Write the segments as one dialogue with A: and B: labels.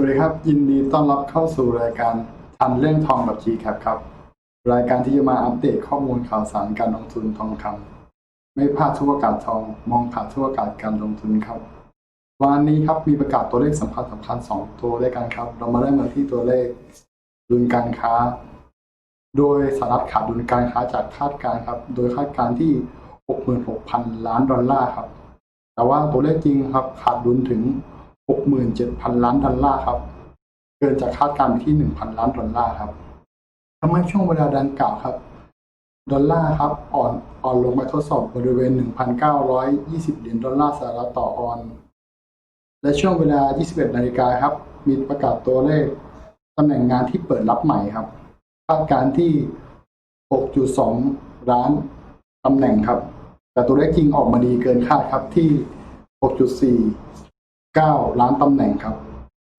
A: วัสดีครับ ยินดีต้อนรับเข้าสู่รายการทันเรื่องทองกับ GCAP ครับ รายการที่จะมาอัปเดตข้อมูลข่าวสารการลงทุนทองคำไม่พลาดทุกโอกาสทอง มองผ่านทุกโอกาสการลงทุนครับวันนี้ครับมีประกาศตัวเลขสำคัญสำคัญสองตัวด้วยกันครับ เรามาเริ่มกันที่ตัวเลขดุลการค้า โดยสหรัฐขาดดุลการค้าจากคาดการครับ โดยคาดการที่ 66,000 ล้านดอลลาร์ครับ แต่ว่าตัวเลขจริงครับขาดดุลถึง 67,000 ล้านดอลลาร์ครับ เกินจากคาดการณ์ที่ 1,000 ล้านดอลลาร์ครับทำให้ช่วงเวลาดังกล่าวครับ ดอลลาร์ครับอ่อนอ่อนลงไปทดสอบบริเวณ 1,920 เหรียญดอลลาร์สหรัฐต่อออน และช่วงเวลา 21 นาฬิกาครับ มีประกาศตัวเลขตำแหน่งงานที่เปิดรับใหม่ครับ คาดการณ์ที่ 6.2 ล้านตำแหน่งครับ แต่ตัวเลขจริงออกมาดีเกินคาดครับที่ 6.4 9 ล้านตำแหน่งครับ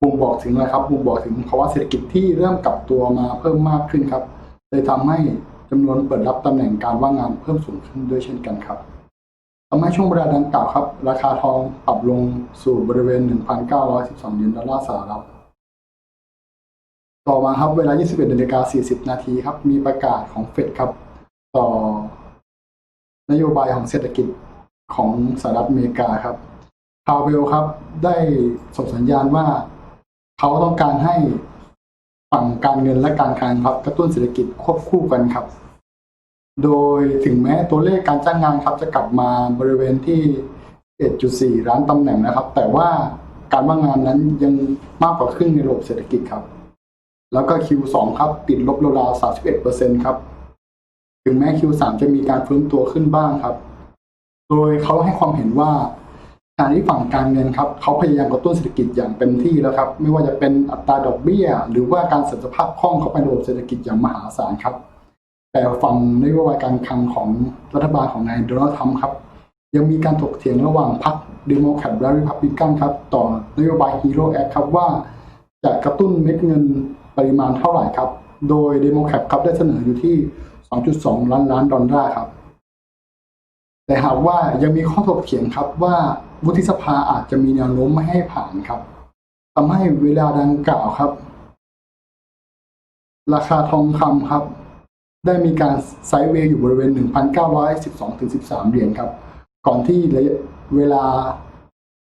A: บ่งบอกถึงอะไรครับบ่งบอกถึงภาวะเศรษฐกิจที่เริ่มกลับตัวมาเพิ่มมากขึ้นครับเลยทำให้จำนวนเปิดรับตำแหน่งการว่างงานเพิ่มสูงขึ้นด้วยเช่นกันครับทำให้ช่วงเวลาดังกล่าวครับ ราคาทองปรับลงสู่บริเวณ 1,912เหรียญดอลลาร์สหรัฐต่อมาครับเวลา 21นาฬิกา40 นาทีครับ มีประกาศของเฟดครับ ต่อนโยบายของเศรษฐกิจของสหรัฐอเมริกาครับ พาวเวลครับ ได้ส่งสัญญาณว่า เขาต้องการให้ฝั่งการเงินและการคลังครับ กระตุ้นเศรษฐกิจควบคู่กันครับ โดยถึงแม้ตัวเลขการจ้างงานครับ จะกลับมาบริเวณที่ 1.4 ล้านตำแหน่งนะครับ แต่ว่าการว่างงานนั้นยังมากกว่าครึ่งในระบบเศรษฐกิจครับ แล้วก็ Q2 ครับติดลบราวๆ31%ครับ ถึงแม้ Q3 จะมีการฟื้นตัวขึ้นบ้างครับ โดยเขาให้ความเห็นว่า การที่ฝั่งการเงินครับเขาพยายามกระตุ้นเศรษฐกิจอย่างเต็มที่แล้วครับ ไม่ว่าจะเป็นอัตราดอกเบี้ย หรือว่าการเสริมสภาพคล่องเข้าไปในระบบเศรษฐกิจอย่างมหาศาลครับ แต่ฝั่งนโยบายการคลังของรัฐบาลของนายโดนัลด์ทรัมป์ครับ ยังมีการถกเถียงระหว่างพรรคเดโมแครตและริพับลิกันครับ ต่อนโยบายฮีโร่แอคครับว่า จะกระตุ้นเม็ดเงินปริมาณเท่าไหร่ครับ โดยเดโมแครตครับได้เสนออยู่ที่ 2.2 ล้านล้านดอลลาร์ครับ แต่หากว่ายังมีข้อถกเถียงครับว่าวุฒิสภาอาจจะมีแนวโน้มไม่ให้ผ่านครับทำให้เวลาดังกล่าวครับ ราคาทองคำครับ ได้มีการไซด์เวย์อยู่บริเวณ 1,912-13 เหรียญครับ ก่อนที่ระยะเวลา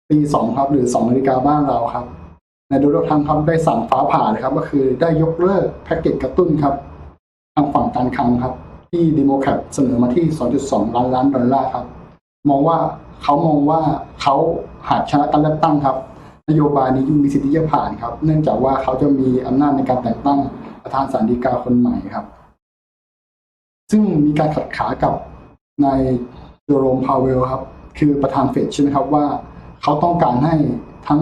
A: ตีสองครับหรือ2นาฬิกาบ้านเราครับนายโดนัลด์ทรัมป์ครับได้สั่งฟ้าผ่าเลยครับ ก็คือได้ยกเลิกแพ็กเกจกระตุ้นครับ ทางฝั่งการคลังครับ ที่ดีโมแครตเสนอมาที่ 2.2 ล้านล้านดอลลาร์ครับ มองว่าเขามองว่าเขาหากชนะการเลือกตั้งครับ นโยบายนี้มีสิทธิ์ที่จะผ่านครับ เนื่องจากว่าเขาจะมีอำนาจในการแต่งตั้งประธานศาลฎีกาคนใหม่ครับ ซึ่งมีการขัดขากับนายโจโรมพาวเวลครับ คือประธานเฟดใช่ไหมครับว่า เขาต้องการให้ทั้ง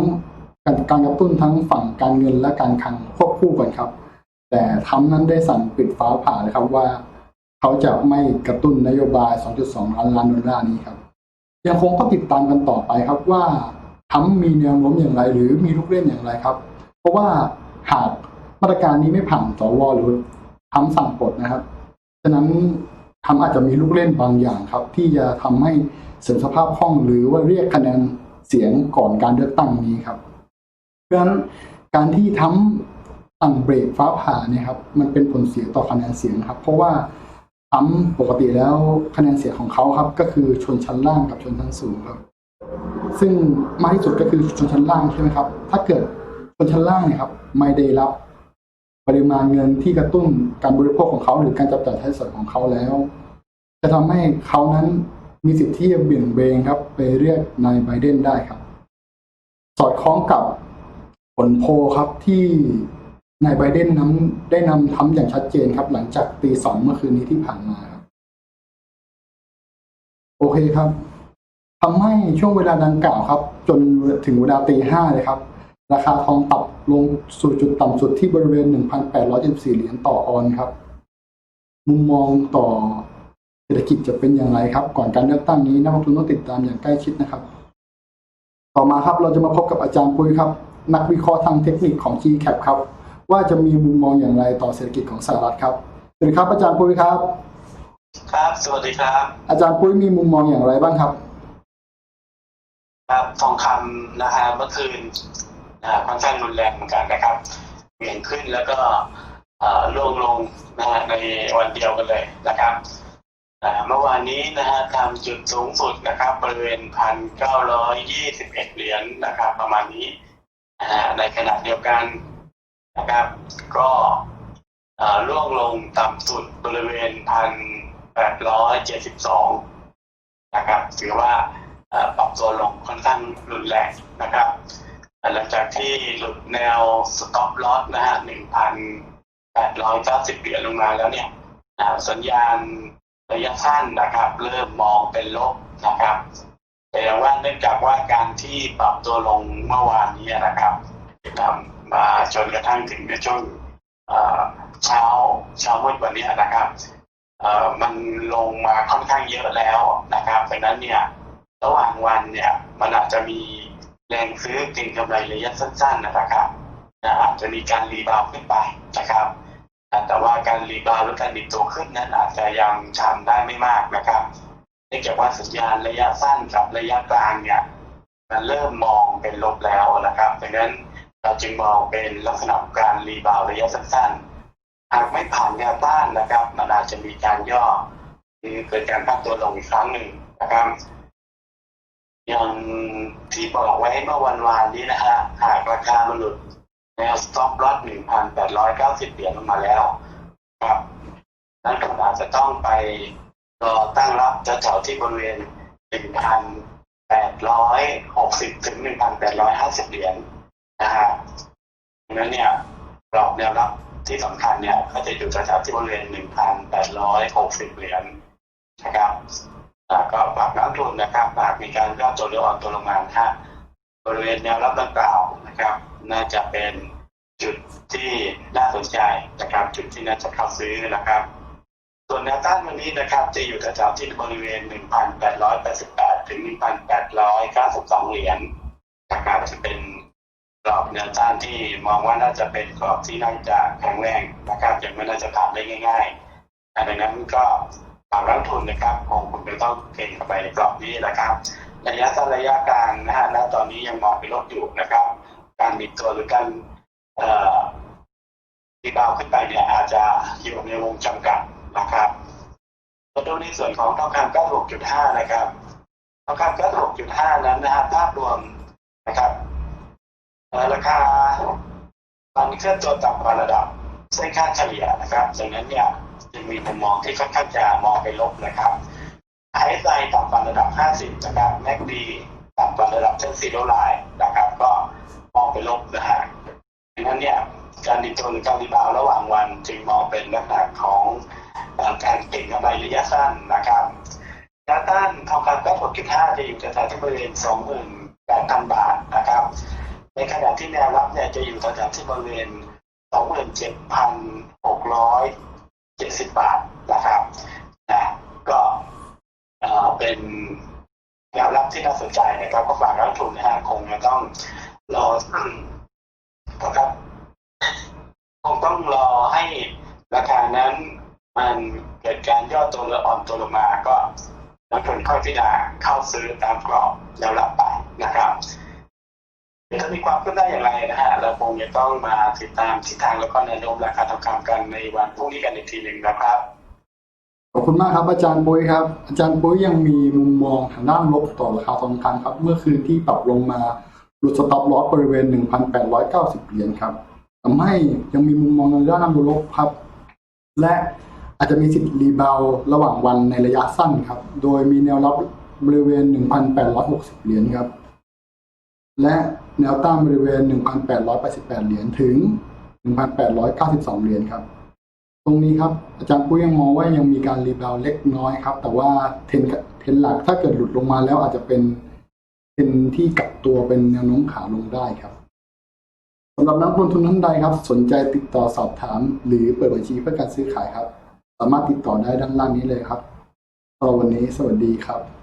A: การการกระตุ้นทั้งฝั่งการเงินและการคลังควบคู่กันครับ แต่ทรัมนั้นได้สั่งปิดฟ้าผ่าเลยครับว่า เขาจะไม่กระตุ้นนโยบาย 2.2 ล้านล้านดอลลาร์นี้ครับ ยังคงต้องติดตามกันต่อไปครับว่าทรัมป์มีแนวโน้มอย่างไร หรือมีลูกเล่นอย่างไรครับ เพราะว่าหากมาตรการนี้ไม่ผ่านสวหรือทรัมสั่งปลดนะครับฉะนั้นทำอาจจะมีลูกเล่นบางอย่างครับ ที่จะทำให้เสริมสภาพคล่องหรือว่าเรียกคะแนนเสียงก่อนการเลือกตั้งนี้ครับ เพราะฉะนั้นการที่ทำสั่งเบรกฟ้าผ่าเนี่ยครับ มันเป็นผลเสียต่อคะแนนเสียงครับ เพราะว่า ทำปกติแล้วคะแนนเสียงของเขาครับ ก็คือชนชั้นล่างกับชนชั้นสูงครับ ซึ่งมากที่สุดก็คือชนชั้นล่างใช่ไหมครับ ถ้าเกิดชนชั้นล่างเนี่ยครับไม่ได้รับ ปริมาณเงินที่กระตุ้นการบริโภคของเขา หรือการจับจ่ายใช้สอยของเขาแล้ว จะทำให้เขานั้นมีสิทธิ์ที่จะเบี่ยงเบนครับ ไปเรียกนายไบเดนได้ครับ สอดคล้องกับผลโพลครับที่ นายไบเดนนั้นได้นำทำอย่างชัดเจนครับ หลังจากตีสองเมื่อคืนนี้ที่ผ่านมาครับ โอเคครับทำให้ช่วงเวลาดังกล่าวครับ จนถึงเวลาตีห้าเลยครับ ราคาทองปรับลงสู่จุดต่ำสุดที่บริเวณ 1,874 เหรียญต่อออนครับ มุมมองต่อเศรษฐกิจจะเป็นอย่างไรครับ ก่อนการเลือกตั้งนี้นักลงทุนต้องติดตามอย่างใกล้ชิดนะครับ ต่อมาครับเราจะมาพบกับอาจารย์ปุ้ยครับ นักวิเคราะห์ทางเทคนิคของ GCAP ครับ ว่าจะมีมุมมองอย่างไรต่อเศรษฐกิจของสหรัฐครับสวัสดีครับอาจารย์ปุ้ยครับ
B: ครับ สวัสดีครับ
A: อาจารย์ปุ้ยมีมุมมองอย่างไรบ้างครับ
B: ครับทองคำนะฮะเมื่อคืนอ่าค่อนข้างรุนแรงเหมือนกันนะครับเหวี่ยงขึ้นแล้วก็อ่าล่วงลงนะฮะในวันเดียวกันเลยนะครับอ่าเมื่อวานนี้นะฮะทำจุดสูงสุดนะครับ บริเวณพันเก้าร้อยยี่สิบเอ็ดเหรียญนะครับ ประมาณนี้นะฮะในขณะเดียวกัน นะครับ ก็อ่าล่วงลงต่ำสุดบริเวณพันแปดร้อยเจ็ดสิบสองนะครับถือว่าปรับตัวลงค่อนข้างรุนแรงนะครับ หลังจากที่หลุดแนวสต็อปลอสนะฮะ1,890เก้าสิบเหรียญลงมาแล้วเนี่ยสัญญาณระยะสั้นนะครับ เริ่มมองเป็นลบนะครับ แต่ว่าเนื่องจากว่าการที่ปรับตัวลงเมื่อวานนี้นะครับนำ มาจนกระทั่งถึงในช่วงเช้าเช้ามืดวันนี้นะครับมันลงมาค่อนข้างเยอะแล้วนะครับดังนั้นเนี่ยระหว่างวันเนี่ยมันอาจจะมีแรงซื้อเก็งกำไรระยะสั้นๆนะครับอาจจะมีการรีบาวขึ้นไปนะครับแต่ว่าการรีบาวด์หรือการดิดตัวขึ้นนั้นอาจจะยังทำได้ไม่มากนะครับเนื่องจากว่าสัญญาณระยะสั้นกับระยะกลางเนี่ยมันเริ่มมองเป็นลบแล้วนะครับดังนั้น จึงมองเป็นลักษณะการรีบาวระยะสั้นๆ หากไม่ผ่านแนวต้านนะครับมันอาจจะมีการย่อหรือเกิดการพักตัวลงอีกครั้งหนึ่งนะครับอย่างที่บอกไว้เมื่อวันวานนี้นะฮะหากราคามันหลุดแนว stop loss 1,890เหรียญลงมาแล้วครับนั้นก็อาจจะต้องไปรอตั้งรับจะแถวที่บริเวณ1,860ถึง1,850เหรียญ นะฮะดังนั้นเนี่ยกรอบแนวรับที่สำคัญเนี่ยก็จะอยู่แถวๆที่บริเวณ 1,860 เหรียญนะครับก็ฝากนักลงทุนนะครับหากมีการย่อตัวหรืออ่อนตัวลงมานะฮะบริเวณแนวรับดังกล่าวนะครับ น่าจะเป็นจุดที่น่าสนใจนะครับ จุดที่น่าจะเข้าซื้อนะครับ ส่วนแนวต้านวันนี้นะครับจะอยู่แถวๆที่บริเวณ 1,888 ถึง 1,892 เหรียญนะครับจะเป็นกรอบ แนวต้านที่มองว่าน่าจะเป็นกรอบที่น่าจะแข็งแรงนะครับยังไม่น่าจะผ่านได้ง่ายๆดังนั้นก็ฝากนักทุนนะครับคงคุณจะต้องเก่งเข้าไปในกรอบนี้นะครับระยะสั้นระยะกลางนะฮะณตอนนี้ยังมองเป็นลบอยู่นะครับ การบิดตัวหรือการเอ่อดีบาวขึ้นไปเนี่ยอาจจะอยู่ในวงจำกัดนะครับมาดูในส่วนของทองคำ96.5 นะครับทองคำ96.5 นั้นนะฮะภาพรวมนะครับ ราคาตอนนี้เคลื่อนตัวต่ำกว่าระดับเส้นค่าเฉลี่ยนะครับดังนั้นเนี่ยจึงมีมุมมองที่ค่อนข้างจะมองไปลบนะครับไฮไซต่ำกว่าระดับ 50นะครับแม็กดีต่ำกว่าระดับเส้นซีโร่ไลน์นะครับ ก็มองไปลบนะฮะดังนั้นเนี่ยการดิดตัวหรือการรีบาวด์ระหว่างวันจึงมองเป็นลักษณะของการเก็งกำไรระยะสั้นนะครับแนวต้านทองคำ96.5จะอยู่แถวๆที่บริเวณ28,000บาทนะครับ ในขณะที่แนวรับเนี่ยจะอยู่แถวๆที่บริเวณ 27,670 บาทนะครับนะก็เป็นแนวรับที่น่าสนใจนะครับก็ฝากนักลงทุนนะฮะคงจะต้องรอนะครับคงต้องรอให้ราคานั้นมันเกิดการย่อตัวหรืออ่อนตัวลงมาก็นักลงทุนค่อยพิจารณาเข้าซื้อตามกรอบแล้วรับไปนะครับ มีความคืบหน้อย่างไรนะฮะเราคงจะต้องมาติดตามทิศทางแล้วก็แนวโน้มราคาทองคำกันในวันพรุ่งนี้กันอีกทีหนึ่งนะครับ
A: ขอบคุณมากครับอาจารย์ปุ้ยครับ อาจารย์ปุ้ยยังมีมุมมองทางด้านลบต่อราคาทองคำครับ เมื่อคืนที่ปรับลงมาหลุดสต็อปลอสบริเวณ 1,890 เหรียญครับทำให้ยังมีมุมมองในด้านลบครับ และอาจจะมีสิทธิ์รีบาวระหว่างวันในระยะสั้นครับ โดยมีแนวรับบริเวณ 1,860 เหรียญครับ และ แนวต้านบริเวณ 1,888 เหรียญถึง 1,892 เหรียญครับ ตรงนี้ครับ อาจารย์ปุ้ยยังมองว่ายังมีการรีบาวด์เล็กน้อยครับ แต่ว่าเทนเทนหลักถ้าเกิดหลุดลงมาแล้วอาจจะเป็นเทนที่กลับตัวเป็นแนวโน้มขาลงได้ครับสำหรับนักลงทุนท่านใดครับ สนใจติดต่อสอบถาม หรือเปิดบัญชีเพื่อการซื้อขายครับ สามารถติดต่อได้ด้านล่างนี้เลยครับสำหรับวันนี้สวัสดีครับ